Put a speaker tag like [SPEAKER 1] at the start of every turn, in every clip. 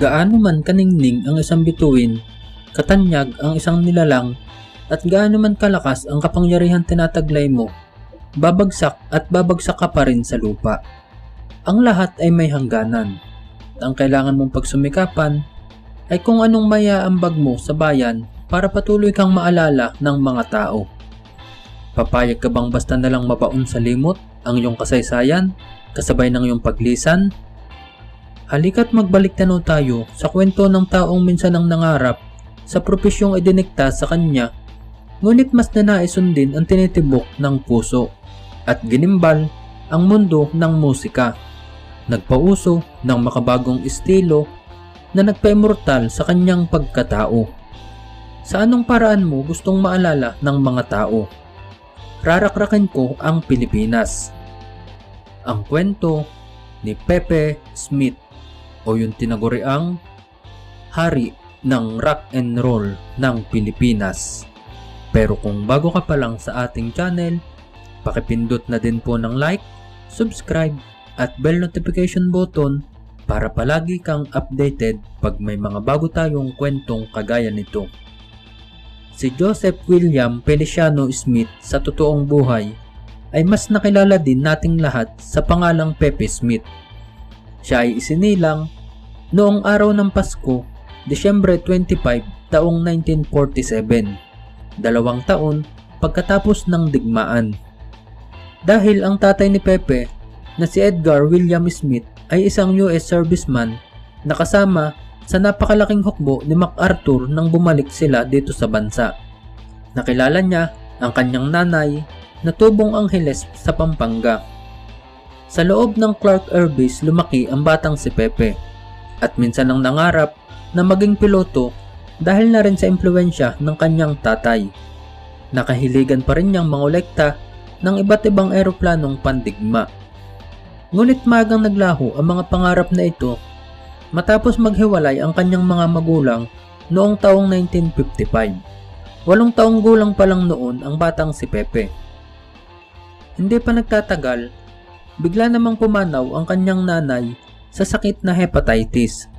[SPEAKER 1] Gaano man kaningning ang isang bituin, katanyag ang isang nilalang, at gaano man kalakas ang kapangyarihan tinataglay mo, babagsak at babagsak ka pa rin sa lupa. Ang lahat ay may hangganan. Ang kailangan mong pagsumikapan ay kung anong mayaambag mo sa bayan para patuloy kang maalala ng mga tao. Papayag ka bang basta na lang mabaon sa limot ang iyong kasaysayan, kasabay ng iyong paglisan? Halika't magbalik tanaw tayo sa kwento ng taong minsan ang nangarap sa propesyong idinikta sa kanya, ngunit mas nanais sundin ang tinitibok ng puso at ginimbal ang mundo ng musika. Nagpauso ng makabagong estilo na nagpa-immortal sa kanyang pagkatao. Sa anong paraan mo gustong maalala ng mga tao? Rarakrakin ko ang Pilipinas. Ang kwento ni Pepe Smith o yung tinaguriang hari ng rock and roll ng Pilipinas. Pero kung bago ka pa lang sa ating channel, pakipindot na din po ng like, subscribe, at bell notification button para palagi kang updated pag may mga bago tayong kwentong kagaya nito. Si Joseph William Feliciano Smith sa totoong buhay ay mas nakilala din nating lahat sa pangalang Pepe Smith. Siya ay isinilang noong araw ng Pasko, Desyembre 25, taong 1947, dalawang taon pagkatapos ng digmaan. Dahil ang tatay ni Pepe na si Edgar William Smith ay isang US serviceman na kasama sa napakalaking hukbo ni MacArthur nang bumalik sila dito sa bansa. Nakilala niya ang kanyang nanay na tubong angheles sa Pampanga. Sa loob ng Clark Air Base lumaki ang batang si Pepe at minsan ang nangarap na maging piloto dahil na rin sa impluensya ng kanyang tatay. Nakahiligan pa rin niyang mangolekta ng iba't ibang eroplanong pandigma. Ngunit magang naglaho ang mga pangarap na ito matapos maghiwalay ang kanyang mga magulang noong taong 1955. Walong taong gulang pa lang noon ang batang si Pepe. Hindi pa nagtatagal, bigla namang pumanaw ang kanyang nanay sa sakit na hepatitis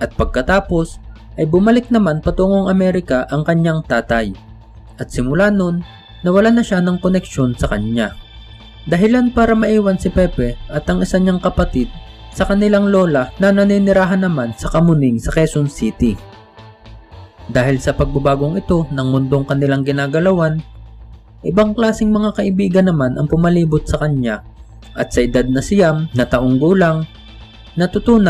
[SPEAKER 1] at pagkatapos ay bumalik naman patungong Amerika ang kanyang tatay at simula nun nawala na siya ng koneksyon sa kanya. Dahilan para maiwan si Pepe at ang isa niyang kapatid sa kanilang lola na naninirahan naman sa Kamuning sa Quezon City. Dahil sa pagbabagong ito ng mundong kanilang ginagalawan, ibang klasing mga kaibigan naman ang pumalibot sa kanya at sa edad na siyam na taong gulang, natutunan